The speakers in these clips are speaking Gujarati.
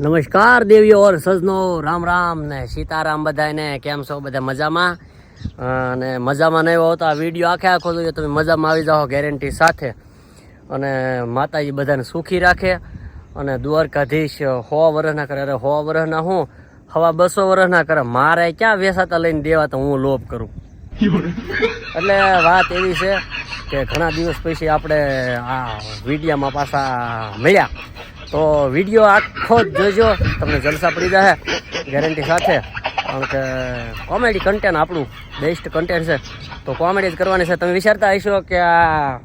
નમસ્કાર દેવીઓ ઓર સજનો, રામ રામ ને સીતારામ બધાને કેમ છો બધા મજામાં? અને મજામાં નહીં હોવ તો આ વીડિયો આખે આખો જોઈએ તમે મજામાં આવી જાઓ ગેરંટી સાથે. અને માતાજી બધાને સુખી રાખે. અને દ્વારકાધીશ સો વર્ષના કરે. અરે સો વર્ષના હું? હવા બસો વર્ષના કરે. મારે ક્યાં વેસાતા લઈને દેવા તો હું લોભ કરું? એટલે વાત એવી છે કે ઘણા દિવસ પછી આપણે આ વિડીયામાં પાછા મળ્યા. તો વીડિયો આખો જ જોજો. તમને જલસા પડી જશે ગેરંટી સાથે. કારણ કે કોમેડી કન્ટેન્ટ આપણું બેસ્ટ કન્ટેન્ટ છે. તો કોમેડી જ કરવાની છે. તમે વિચારતા હશો કે આ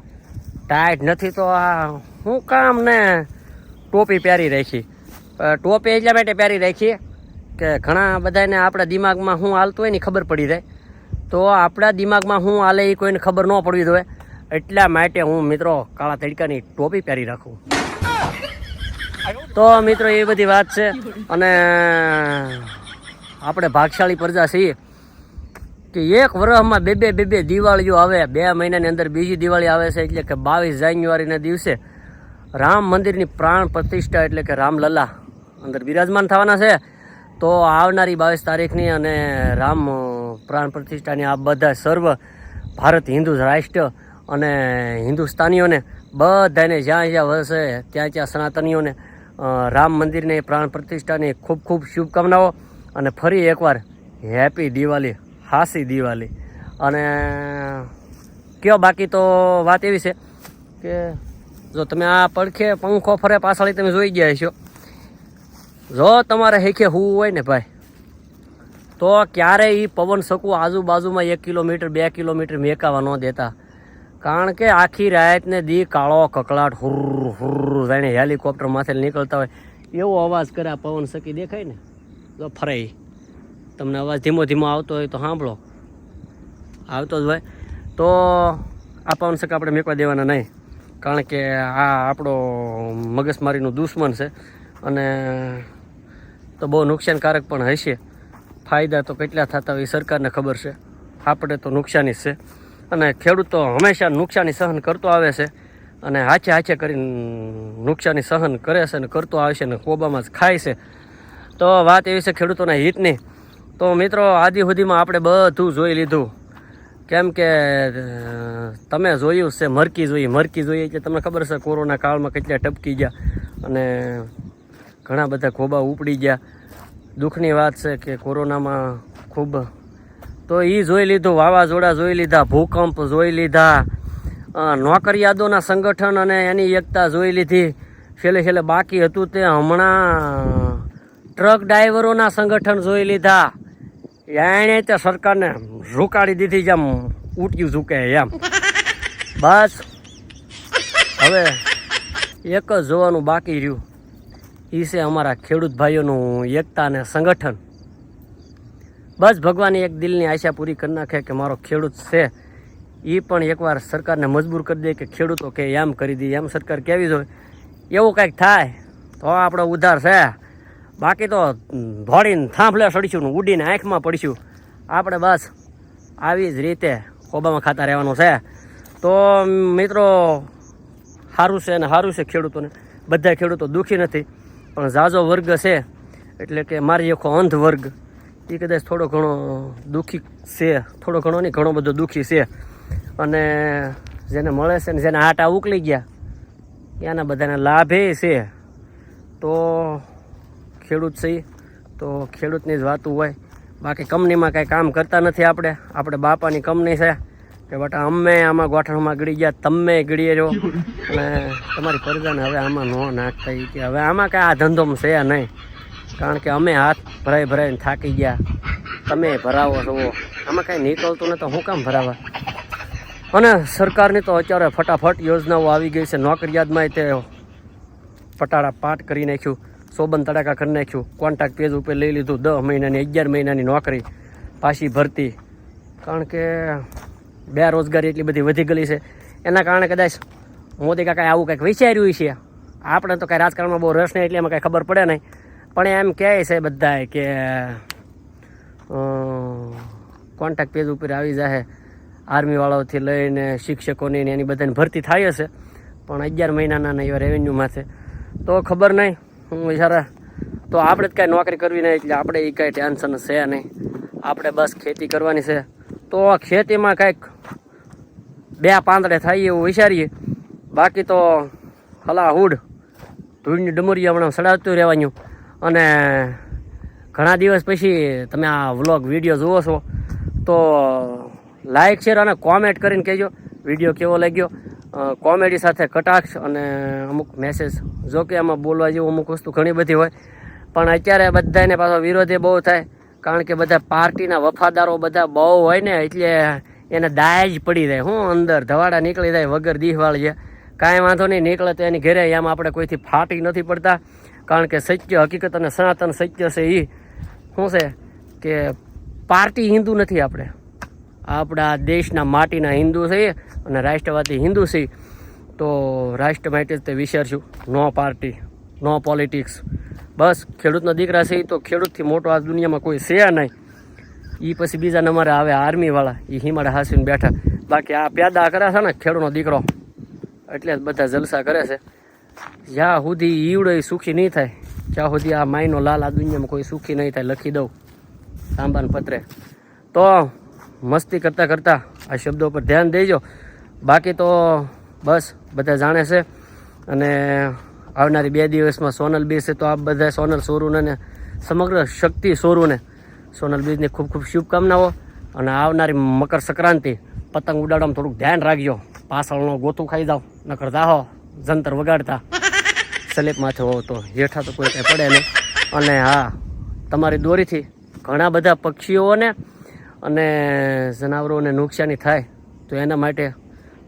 ટાઈટ નથી, તો આ હું કામ ને ટોપી પહેરી રાખી. ટોપી એટલા માટે પહેરી રાખી કે ઘણા બધાને આપણા દિમાગમાં શું હાલતું હોય ને ખબર પડી જાય. તો આપણા દિમાગમાં શું હાલે એ કોઈને ખબર ન પડવી જોઈએ. એટલા માટે હું મિત્રો કાળા તડકાની ટોપી પહેરી રાખું. તો મિત્રો, એ બધી વાત છે. અને આપણે ભાગશાળી પ્રજા છીએ કે એક વર્ષમાં બે બે બે બે દિવાળીઓ આવે. બે મહિનાની અંદર બીજી દિવાળી આવે છે, એટલે કે બાવીસ જાન્યુઆરીના દિવસે રામ મંદિરની પ્રાણ પ્રતિષ્ઠા, એટલે કે રામલલ્લા અંદર બિરાજમાન થવાના છે. તો આવનારી બાવીસ તારીખની અને રામ પ્રાણ પ્રતિષ્ઠાની આ બધા સર્વ ભારત હિન્દુ રાષ્ટ્ર અને હિન્દુસ્તાનીઓને બધાને જ્યાં જ્યાં વસે, ત્યાં ત્યાં સનાતનીઓને રામ મંદિરની પ્રાણ પ્રતિષ્ઠાની ખૂબ ખૂબ શુભકામનાઓ અને ફરી એકવાર હેપી દિવાળી હાસી દિવાળી. અને કયો બાકી તો વાત એવી છે કે જો તમે આ પડખે પંખો ફરે પાછળથી તમે જોઈ ગયા છો જો તમારે હેખે હોવું હોય ને ભાઈ, તો ક્યારેય એ પવન શકું આજુબાજુમાં એક કિલોમીટર, બે કિલોમીટર મેકાવા ન દેતા. કારણ કે આખી રાતને દી કાળો કકળાટ, હુર હુર, જાણે હેલિકોપ્ટર માથે નીકળતા હોય. એવો અવાજ કરે આ પવન સકી દેખાય ને? તો ફરે તમને અવાજ ધીમો ધીમો આવતો હોય તો સાંભળો. આવતો જ હોય. તો આ પવન સક આપણે મેકવા દેવાના નહીં. કારણ કે આ આપણો મગજમારીનું દુશ્મન છે. અને તો બહુ નુકસાનકારક પણ હશે. ફાયદા તો કેટલા થતા હોય એ સરકારને ખબર છે. આપણે તો નુકસાની જ છે. અને ખેડૂતો હંમેશા નુકસાની સહન કરતો આવે છે અને હાચે હાચે કરીને નુકસાની સહન કરે છે અને કરતો આવે છે અને કોબામાં જ ખાય છે. તો વાત એવી છે ખેડૂતોના હિતની. તો મિત્રો, આદિ સુધીમાં આપણે બધું જોઈ લીધું. કેમ કે તમે જોયું છે મરકી જોઈ, મરકી જોઈએ એટલે તમને ખબર છે કોરોના કાળમાં કેટલા ટપકી ગયા અને ઘણા બધા ખોબા ઉપડી ગયા. દુઃખની વાત છે કે કોરોનામાં ખૂબ તો એ જોઈ લીધું, વાવાઝોડા જોઈ લીધા, ભૂકંપ જોઈ લીધા. નોકરિયાદોના સંગઠન અને એની એકતા જોઈ લીધી. છેલ્લે છેલ્લે બાકી હતું તે હમણાં ટ્રક ડ્રાઈવરોના સંગઠન જોઈ લીધા. એણે તે સરકારને રોકાડી દીધી જેમ ઉટ્યું ઝૂકે એમ. બસ. હવે એક જ જોવાનું બાકી રહ્યું. એ છે અમારા ખેડૂત ભાઈઓનું એકતા અને સંગઠન. બસ ભગવાન એક દિલની આશા પૂરી કરી નાખે કે મારો ખેડૂત છે. એ પણ એકવાર સરકારને મજબૂર કરી દે કે ખેડૂતો કે એમ કરી દે એમ સરકાર કેવી જોઈએ એવું કંઈક થાય, તો આપણો ઉધાર છે. બાકી તો ધોળીને થાંભલે સડીશું ઉડીને આંખમાં પડીશું. આપણે બસ આવી જ રીતે કોબામાં ખાતા રહેવાનું છે. તો મિત્રો સારું છે અને સારું છે ખેડૂતોને. બધા ખેડૂતો દુઃખી નથી, પણ ઝાઝો વર્ગ છે, એટલે કે મારી આખો અંધ વર્ગ એ કદાચ થોડો ઘણો દુઃખી છે. થોડો ઘણો નહીં, ઘણો બધો દુઃખી છે. અને જેને મળે છે ને જેને આટા ઉકલી ગયા એના બધાને લાભે છે. તો ખેડૂત છે તો ખેડૂતની જ વાતું હોય. બાકી કંપનીમાં કાંઈ કામ કરતા નથી આપણે. આપણે બાપાની કંપની છે. કે બટા અમે આમાં ગોઠણમાં ગળી ગયા, તમે ગળીએ જો અને તમારી પ્રજાને હવે આમાં ન નાખતા કે હવે આમાં કાંઈ આ ધંધોમાં છે નહીં. કારણ કે અમે હાથ ભરાઈ ભરાઈને થાકી ગયા. તમે ભરાવો છો. આમાં કાંઈ નીકળતું નથી, તો હું કામ ભરાવા? અને સરકારની તો અત્યારે ફટાફટ યોજનાઓ આવી ગઈ છે. નોકરિયાતમાં તે ફટાડા પાટ કરી નાખ્યું સોબન તડાકા કરી નાખ્યું કોન્ટ્રાક્ટ પેજ ઉપર લઈ લીધું દસ મહિનાની, અગિયાર મહિનાની નોકરી, પાછી ભરતી. કારણ કે બેરોજગારી એટલી બધી વધી ગઈ છે. એના કારણે કદાચ મોદી કાકાએ આવું કંઈક વિચાર્યું છે આપણે તો કાંઈ રાજકારણમાં બહુ રસ નહીં, એટલે એમાં કાંઈ ખબર પડે નહીં. પણ એમ કહે છે બધાએ કે કોન્ટેક પેજ ઉપર આવી જાય આર્મીવાળાઓથી લઈને શિક્ષકોની એની બધાની ભરતી થાય હશે. પણ અગિયાર મહિનાના એવા રેવન્યુમાં છે. તો ખબર નહીં હું બિચારા તો આપણે જ કાંઈ નોકરી કરવી નહીં એટલે આપણે એ કાંઈ ટેન્શન છે નહીં આપણે બસ ખેતી કરવાની છે. તો ખેતીમાં કાંઈક બે પાંદડે થાય એવું વિચારીએ. બાકી તો હલા હુડ ધૂળની ડમરી હમણાં સડાવતું રહેવાનું. અને ઘણા દિવસ પછી તમે આ વ્લોગ વીડિયો જુઓ છો, તો લાઈક શેર અને કોમેન્ટ કરીને કહેજો. વીડિયો કેવો લાગ્યો? કોમેડી સાથે કટાક્ષ અને અમુક મેસેજ જો કે આમાં બોલવા જેવું અમુક વસ્તુ ઘણી બધી હોય, પણ અત્યારે બધાને પાછો વિરોધે બહુ થાય, કારણ કે બધા પાર્ટીના વફાદારો બધા બહુ હોય ને, એટલે એને દાજ પડી જાય. હું અંદર ધવાડા નીકળી જાય, વગર દીહવાળ છે કાંઈ વાંધો નહીં, નીકળે તો એની ઘરે આમ આપણે કોઈથી ફાટી નથી પડતા. કારણ કે સત્ય, હકીકત અને સનાતન સત્ય છે એ શું છે? કે પાર્ટી હિન્દુ નથી આપણે. આપણા દેશના માટીના હિન્દુ છીએ અને રાષ્ટ્રવાદી હિન્દુ છીએ તો રાષ્ટ્ર માટે જ તે વિચારશું. નો પાર્ટી, નો પોલિટિક્સ. બસ, ખેડૂતના દીકરા છે તો ખેડૂતથી મોટો આ દુનિયામાં કોઈ છે નહીં. એ પછી બીજા નંબરે આવે આર્મીવાળા. એ હિમાડે હાસીને બેઠા. બાકી આ પેદા કરે છે ને ખેડૂતનો દીકરો. એટલે જ બધા જલસા કરે છે. જ્યાં સુધી ઈવડો સુખી નહીં થાય ત્યાં સુધી આ માયનો લાલ આ દુનિયામાં કોઈ સુખી નહીં થાય, લખી દઉં તાંબાન પત્રે. તો મસ્તી કરતાં કરતાં આ શબ્દો પર ધ્યાન દેજો. બાકી તો બસ, બધા જાણે છે. અને આવનારી બે દિવસમાં સોનલ બીજ છે, તો આ બધા સોનલ સોરુને સમગ્ર શક્તિ સોરુને. સોનલ બીજની ખૂબ ખૂબ શુભકામનાઓ. અને આવનારી મકર સંક્રાંતિ પતંગ ઉડાડવામાં થોડુંક ધ્યાન રાખજો. પાછળનો ગોથું ખાઈ જાઓ, નકર દાહો જંતર વગાડતા. સ્લેપ માથે હોવ તો હેઠા તો કોઈ કંઈ પડે નહીં. અને હા, તમારી દોરીથી ઘણા બધા પક્ષીઓને અને જનાવરોને નુકસાની થાય, તો એના માટે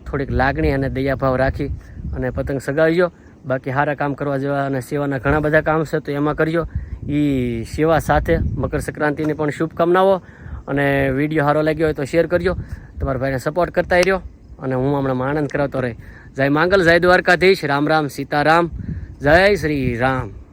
થોડીક લાગણી અને દયાભાવ રાખી અને પતંગ સગાવજો. બાકી સારા કામ કરવા જેવા અને સેવાના ઘણા બધા કામ છે, તો એમાં કરજો. એ સેવા સાથે મકર સંક્રાંતિની પણ શુભકામનાઓ અને વીડિયો સારો લાગ્યો હોય તો શેર કરજો. તમારા ભાઈને સપોર્ટ કરતા રહ્યો અને હું હમણાં આનંદ કરાવતો રહે. જય માંગલ, જય દ્વારકાધીશ. રામ રામ, સીતારામ. જય શ્રી રામ.